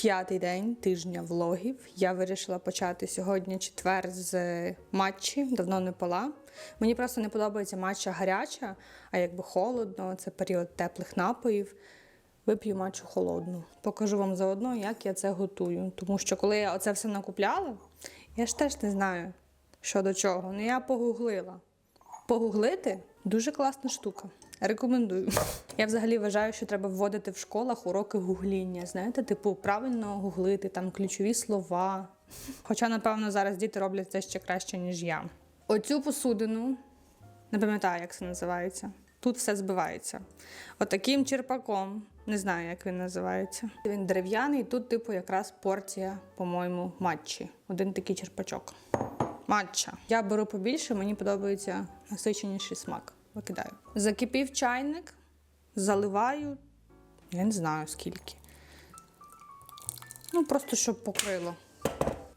П'ятий день тижня влогів. Я вирішила почати сьогодні четвер з матчі. Давно не пила. Мені просто не подобається матча гаряча, а якби холодно, це період теплих напоїв. Вип'ю матчу холодну. Покажу вам заодно, як я це готую. Тому що коли я оце все накупляла, я ж теж не знаю, що до чого. Ну я погуглила. Погуглити дуже класна штука. Рекомендую. Я взагалі вважаю, що треба вводити в школах уроки гугління. Знаєте, типу, правильно гуглити, там ключові слова. Хоча, напевно, зараз діти роблять це ще краще, ніж я. Оцю посудину, не пам'ятаю, як це називається. Тут все збивається. Отаким черпаком, не знаю, як він називається. Він дерев'яний, тут, типу, якраз порція, по-моєму, матчі. Один такий черпачок. Матча. Я беру побільше, мені подобається насиченіший смак. Викидаю. Закипів чайник, заливаю. Я не знаю скільки. Ну, просто щоб покрило.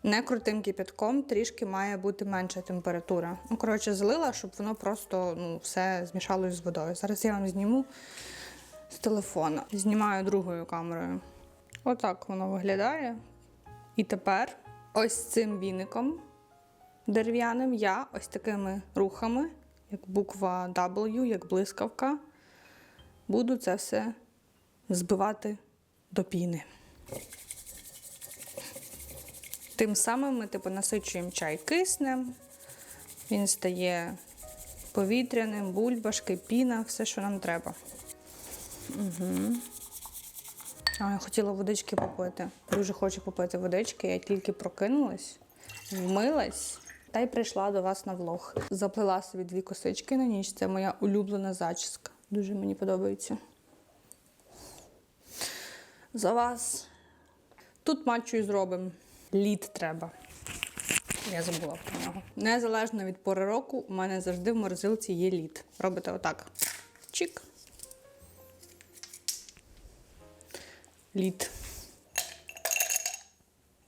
Не крутим кипятком, трішки має бути менша температура. Ну, коротше, залила, щоб воно просто ну, все змішалось з водою. Зараз я вам зніму з телефона. Знімаю другою камерою. Отак воно виглядає. І тепер ось цим віником дерев'яним я ось такими рухами, як буква W, як блискавка, буду це все збивати до піни. Тим самим ми типу, насичуємо чай киснем, він стає повітряним, бульбашки, піна, все, що нам треба. Угу. А, я хотіла водички попити. Дуже хочу попити водички. Я тільки прокинулась, вмилась та й прийшла до вас на влог. Заплела собі дві косички на ніч. Це моя улюблена зачіска. Дуже мені подобається. За вас. Тут матчу і зробимо. Лід треба. Я забула про нього. Незалежно від пори року, у мене завжди в морозилці є лід. Робите отак. Чик. Лід.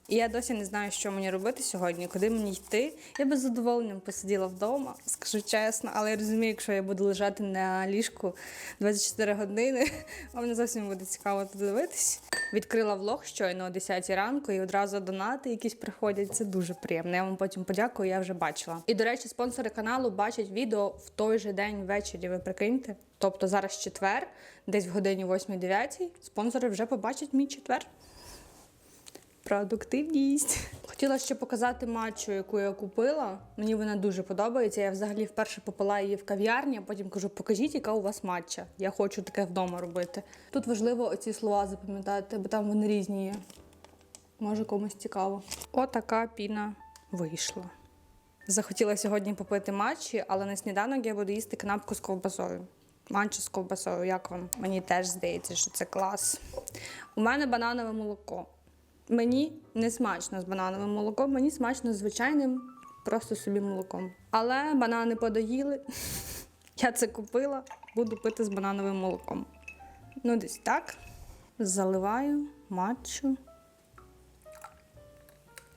І я досі не знаю, що мені робити сьогодні, куди мені йти. Я би з задоволенням посиділа вдома, скажу чесно, але я розумію, якщо я буду лежати на ліжку 24 години, вам не зовсім буде цікаво дивитись. Відкрила влог щойно о 10 ранку і одразу донати якісь приходять. Це дуже приємно. Я вам потім подякую, я вже бачила. І до речі, спонсори каналу бачать відео в той же день ввечері. Ви прикиньте. Тобто зараз четвер, десь в годині 8-9, спонсори вже побачать мій четвер. Продуктивність. Хотіла ще показати матчу, яку я купила. Мені вона дуже подобається. Я взагалі вперше попила її в кав'ярні, а потім кажу, покажіть, яка у вас матча. Я хочу таке вдома робити. Тут важливо оці слова запам'ятати, бо там вони різні є. Може комусь цікаво. Отака піна вийшла. Захотіла сьогодні попити матчі, але на сніданок я буду їсти канапку з ковбасою. Матчі з ковбасою, як вам? Мені теж здається, що це клас. У мене бананове молоко. Мені не смачно з банановим молоком, мені смачно з звичайним, просто собі молоком. Але банани подоїли. Я це купила, буду пити з банановим молоком. Ну, десь так. Заливаю матчу.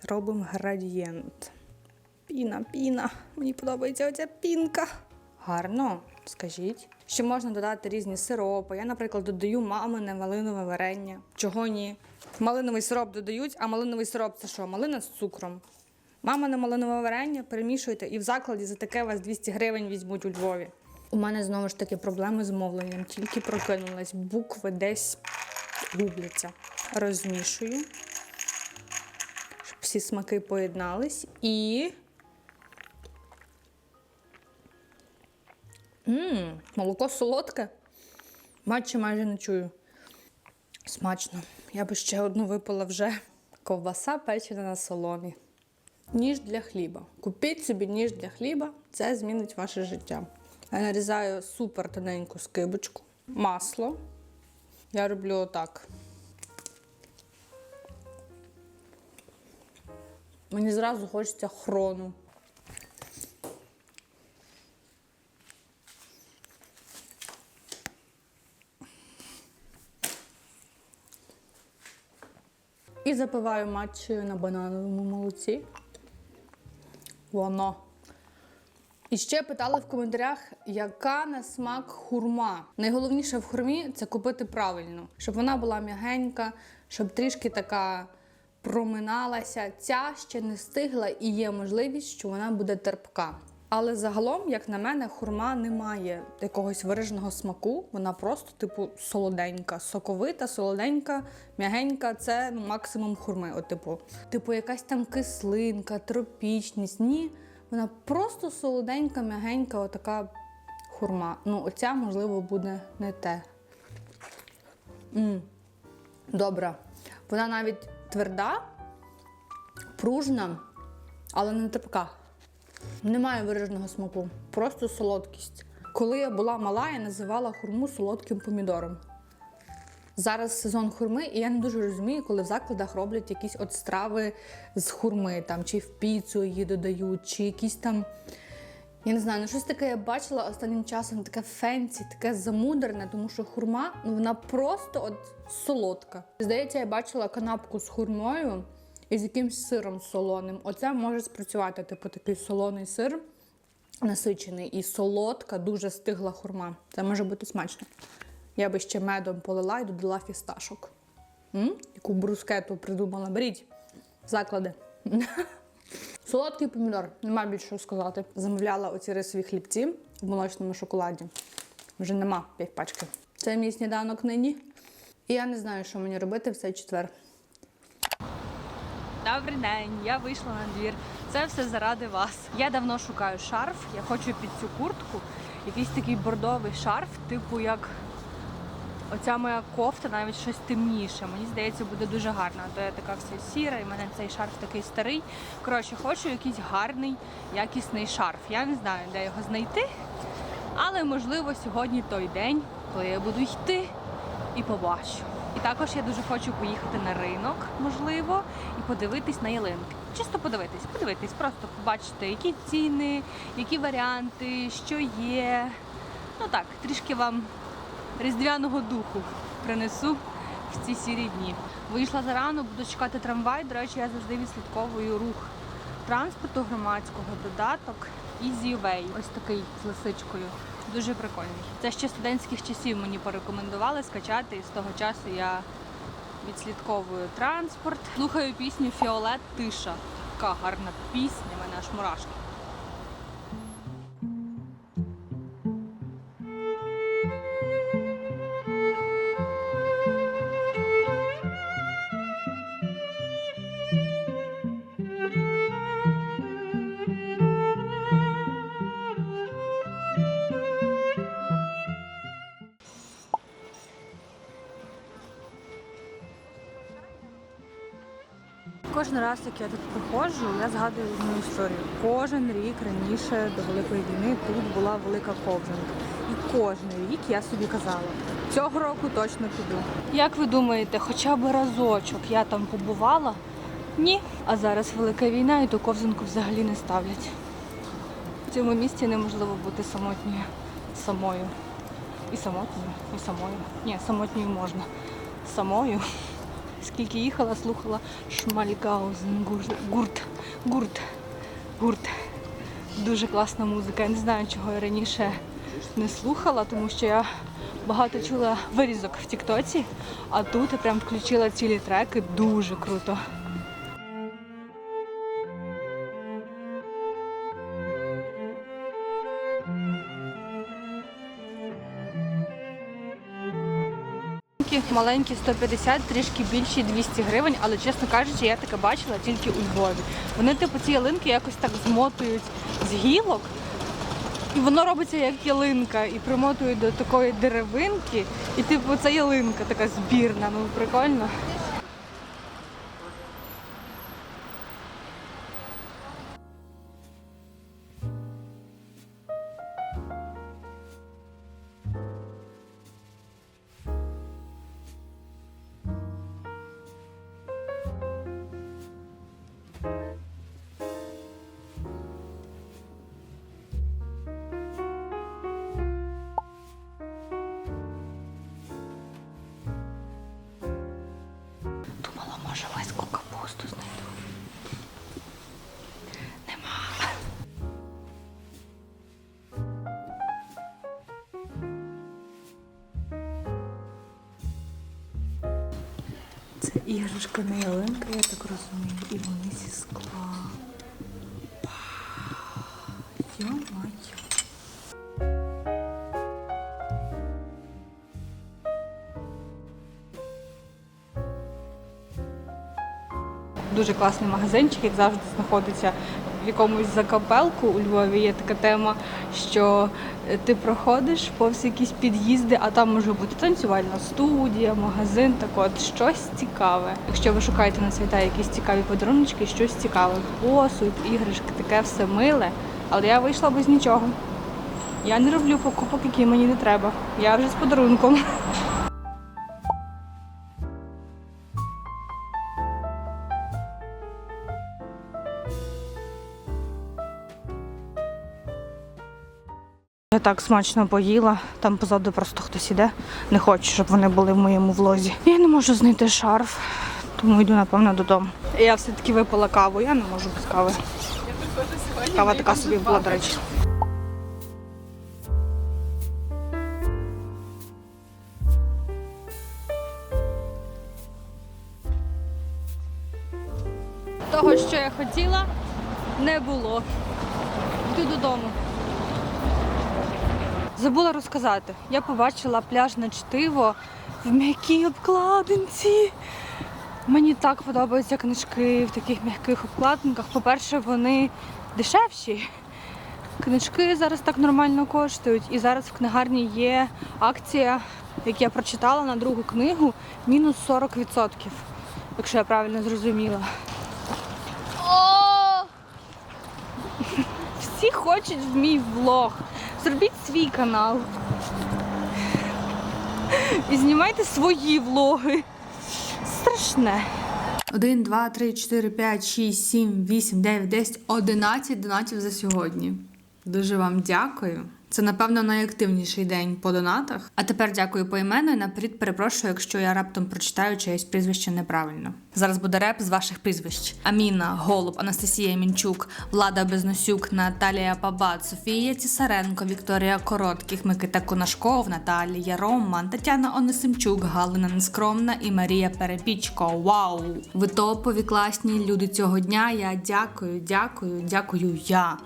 Робимо градієнт. Піна, піна. Мені подобається оця пінка. Гарно, скажіть. Ще можна додати різні сиропи. Я, наприклад, додаю мамине малинове варення. Чого ні? Малиновий сироп додають, а малиновий сироп це що? Малина з цукром. Мамине малинове варення перемішуйте і в закладі за таке вас 200 гривень візьмуть у Львові. У мене знову ж таки проблеми з мовленням. Тільки прокинулась. Букви десь губляться. Розмішую, щоб всі смаки поєднались. І Ммм, молоко солодке. Матчі майже не чую. Смачно. Я би ще одну випила вже. Ковбаса печена на соломі. Ніж для хліба. Купіть собі ніж для хліба, це змінить ваше життя. Я нарізаю супер тоненьку скибочку, масло. Я роблю отак. Мені зразу хочеться хрону. І запиваю матчею на банановому молоці. Воно І ще питали в коментарях, яка на смак хурма. Найголовніше в хурмі це купити правильно, щоб вона була м'ягенька, щоб трішки така проминалася. Ця ще не стигла і є можливість, що вона буде терпка. Але загалом, як на мене, хурма не має якогось вираженого смаку. Вона просто, типу, солоденька, соковита, солоденька, м'ягенька. Це максимум хурми. От, типу, типу, якась там кислинка, тропічність. Ні, вона просто солоденька, м'ягенька, отака хурма. Ну, оця, можливо, буде не те. м Добра. Вона навіть тверда, пружна, але не тепка. Немає вираженого смаку, просто солодкість. Коли я була мала, я називала хурму солодким помідором. Зараз сезон хурми, і я не дуже розумію, коли в закладах роблять якісь от страви з хурми, там, чи в піцу її додають, чи якісь там. Я не знаю, ну щось таке я бачила останнім часом, таке фенсі, таке замудерне, тому що хурма ну вона просто от солодка. Здається, я бачила канапку з хурмою і з якимсь сиром солоним. Оце може спрацювати, типу такий солоний сир, насичений і солодка, дуже стигла хурма. Це може бути смачно. Я би ще медом полила і додала фісташок. М? Яку брускету придумала. Беріть заклади. Солодкий помідор, нема більше сказати. Замовляла оці рисові хлібці в молочному шоколаді. Вже нема півпачки. Це мій сніданок нині. І я не знаю, що мені робити в цей четвер. Добрий день, я вийшла на двір. Це все заради вас. Я давно шукаю шарф. Я хочу під цю куртку якийсь такий бордовий шарф, типу як оця моя кофта, навіть щось темніше. Мені здається, буде дуже гарно. А то я така вся сіра, і в мене цей шарф такий старий. Коротше, хочу якийсь гарний, якісний шарф. Я не знаю, де його знайти, але можливо сьогодні той день, коли я буду йти і побачу. І також я дуже хочу поїхати на ринок, можливо, і подивитись на ялинки. Чисто подивитись, подивитись, просто побачити, які ціни, які варіанти, що є. Ну так, трішки вам різдвяного духу принесу в ці сірі дні. Вийшла зарано, буду чекати трамвай. До речі, я завжди відслідковую рух транспорту громадського, додаток EasyWay. Ось такий з лисичкою. Дуже прикольний. Це ще студентських часів мені порекомендували скачати, і з того часу я відслідковую транспорт. Слухаю пісню Фіолет Тиша. Така гарна пісня, мене аж мурашки. Кожен раз, як я тут приходжу, я згадую одну історію. Кожен рік раніше до Великої війни тут була велика ковзанка. І кожен рік я собі казала, цього року точно піду. Як ви думаєте, хоча б разочок я там побувала? Ні. А зараз велика війна і ту ковзанку взагалі не ставлять. В цьому місті неможливо бути самотньою самою. І самотньою, і самою. Ні, самотньою можна. Самою. Скільки їхала, слухала Шмалігаузен, гурт, гурт, гурт, гурт. Дуже класна музика. Я не знаю, чого я раніше не слухала, тому що я багато чула вирізок в Тіктоці, а тут я прям включила цілі треки. Дуже круто. Маленькі, маленькі 150, трішки більші 200 гривень, але чесно кажучи, я таке бачила тільки у Львові. Вони типу ці ялинки якось так змотують з гілок, і воно робиться як ялинка, і примотують до такої деревинки, і типу це ялинка така збірна. Ну прикольно. Це іграшка не ялинка, я так розумію, і вони зі скла. Йо-моє. Дуже класний магазинчик, як завжди, знаходиться в якомусь закапелку у Львові. Є така тема, що е, ти проходиш повз якісь під'їзди, а там може бути танцювальна студія, магазин, так от щось цікаве. Якщо ви шукаєте на свята якісь цікаві подарунки, щось цікаве, посуд, іграшки, таке все миле. Але я вийшла без нічого. Я не роблю покупок, які мені не треба. Я вже з подарунком. Я так смачно поїла, там позаду просто хтось іде. Не хочу, щоб вони були в моєму влозі. Я не можу знайти шарф, тому йду, напевно, додому. Я все-таки випила каву, я не можу без кави. Кава така собі була, до речі. Того, що я хотіла, не було. Йду додому. Забула розказати. Я побачила пляжне чтиво в м'якій обкладинці. Мені так подобаються книжки в таких м'яких обкладинках. По-перше, вони дешевші. Книжки зараз так нормально коштують. І зараз в книгарні є акція, як я прочитала на другу книгу, мінус 40%, якщо я правильно зрозуміла. Всі хочуть в мій влог. Зробіть свій канал. І знімайте свої влоги. Страшне. 1, 2, 3, 4, 5, 6, 7, 8, 9, 10, 11 донатів за сьогодні. Дуже вам дякую. Це, напевно, найактивніший день по донатах. А тепер дякую поіменно і наперед перепрошую, якщо я раптом прочитаю чиєсь прізвище неправильно. Зараз буде реп з ваших прізвищ: Аміна, Голуб, Анастасія Мінчук, Влада Безносюк, Наталія Пабат, Софія Цісаренко, Вікторія Коротких, Микита Конашков, Наталія Роман, Тетяна Онисимчук, Галина Нескромна і Марія Перепічко. Вау! Ви топові класні люди цього дня. Я дякую, дякую, дякую я.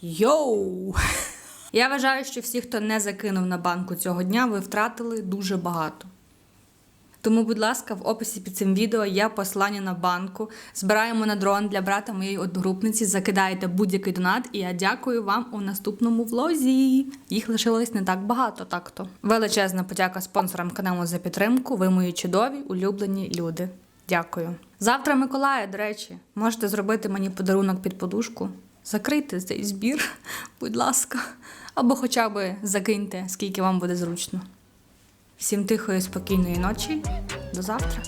Йоу! Я вважаю, що всі, хто не закинув на банку цього дня, ви втратили дуже багато. Тому, будь ласка, в описі під цим відео є посилання на банку. Збираємо на дрон для брата моєї одногрупниці. Закидаєте будь-який донат, і я дякую вам у наступному влозі. Їх лишилось не так багато, так-то. Величезна подяка спонсорам каналу за підтримку. Ви мої чудові, улюблені люди. Дякую. Завтра Миколая, до речі, можете зробити мені подарунок під подушку. Закрийте цей збір, будь ласка, або хоча б закиньте, скільки вам буде зручно. Всім тихої, спокійної ночі. До завтра.